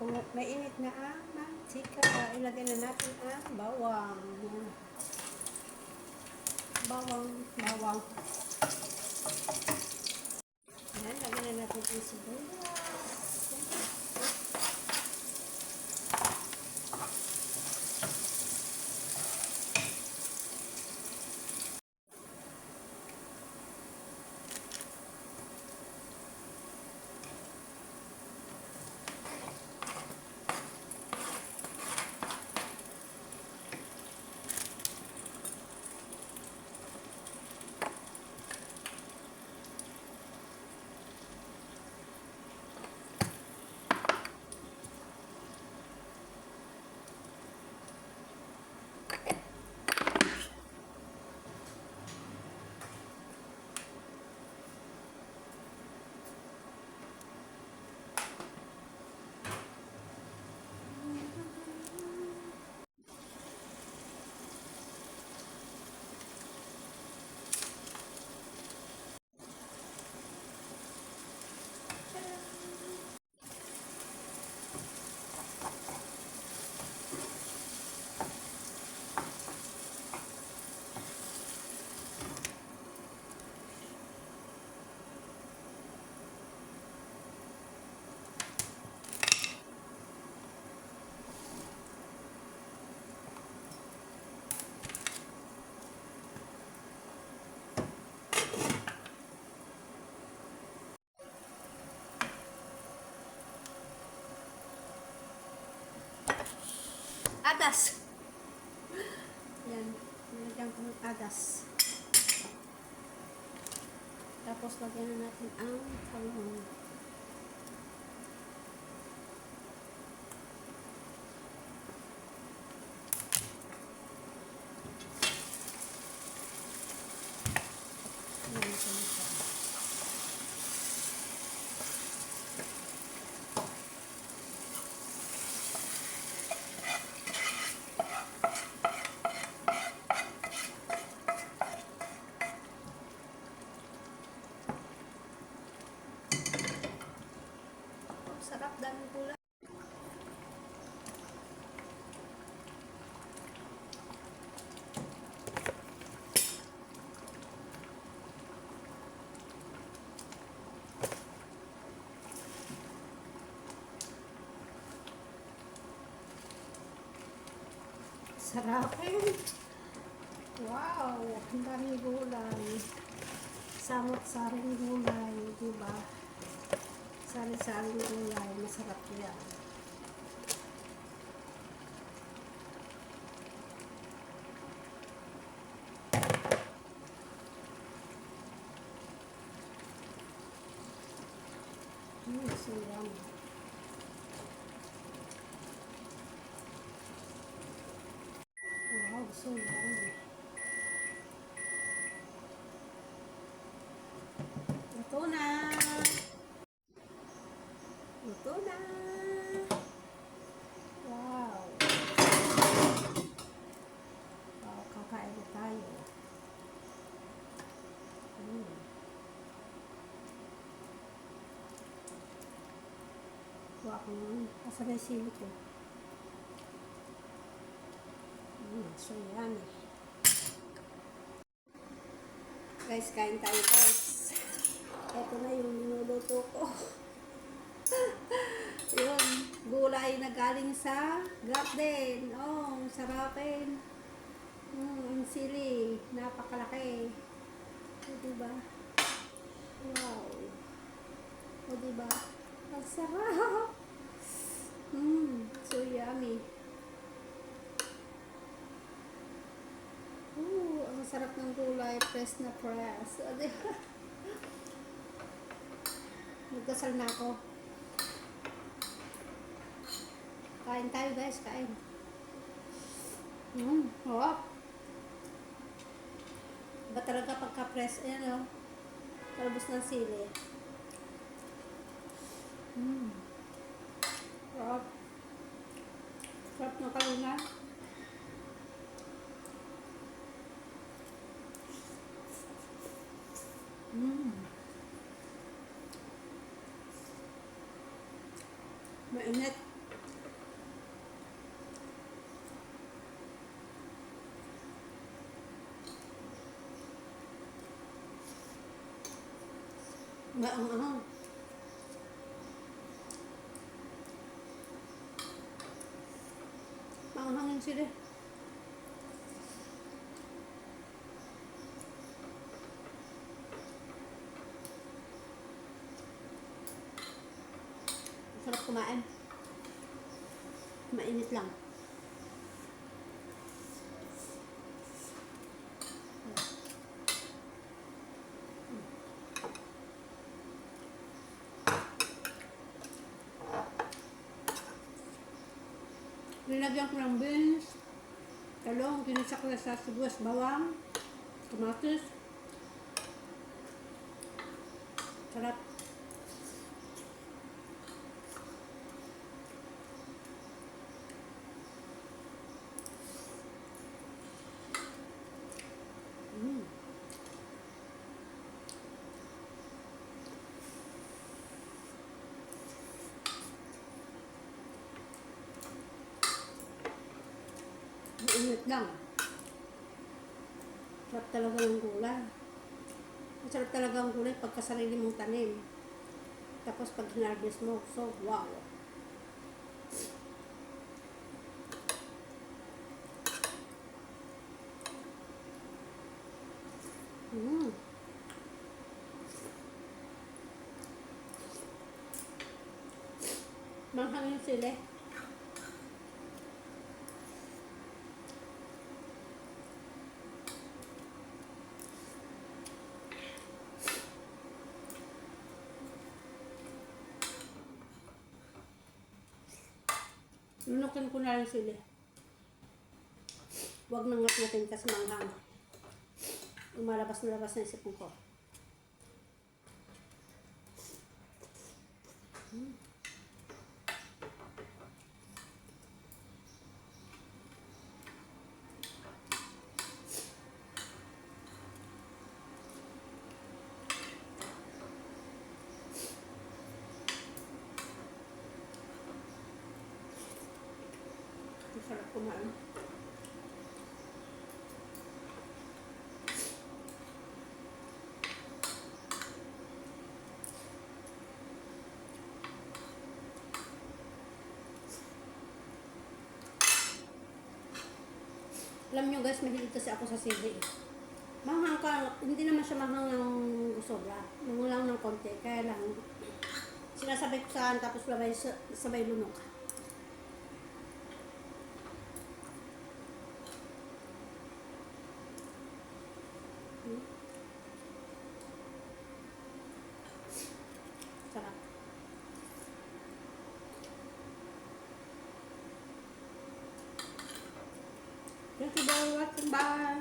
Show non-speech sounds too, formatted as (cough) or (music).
Kung mainit na ang mantika, ilagay na natin ang bawang. Bawang, bawang. Yan, lagyan na natin ang sibuyas. Adas! Yan. Nilagyan ko ng adas. Tapos lagyan na natin ang talong. Yan, ganito. Oh, sarap dami pula. Sarap eh. Wow, ang daming gulay. Samot-saring gulay, di ba? Sari-saring gulay, masarap yan. Mm, so yummy. Wow, so yummy. Ito na. Ito na. Wow. Wow, kakain na tayo. Mm. Wow, mm. Asa na yung sili ko? Mm, so yummy. Guys, kain tayo guys. Ito na yung niluluto ko. (laughs) gulay na galing sa garden. Oh, sarapin. Mm, ang sili, napakalaki. O, diba? Wow. O, diba? Ang sarap. Mm, so yummy. Ooh, ang sarap ng gulay. Press na press. O, diba? Nagdasal na ako. Kain tayo guys, kain. Mm, harap. Ba talaga pagka-press, ayan o. Talbos ng sili. Mm. Harap. Sarap ng kalunga. Mm. Mainit. Maang-ahang. Maanghangin sila. Sarap kumain. Mainit lang. Nilagyan ko ng beans, talong, ginisak na sa sibuyas, bawang, kamatis. Sarap. Mm. Mainit lang. Sarap talaga ng gulay. Masarap talaga ang gulay pagka sarili mong tanim. Tapos pag hinarvest mo, so wow. Mm. Manghang yung sili. Lunukin ko na lang sili. Huwag nang natin kasi manghang. Lumalabas na labas na isip ko. Mm. Kumain. Alam nyo guys, mahilig kasi ako sa sili. eh. Manghang ka, hindi naman siya manghang ng sobra. Manghang lang ng konti. Kaya lang, sinasabay ko saan tapos sabay, sabay lunok. Thank you for watching. Bye.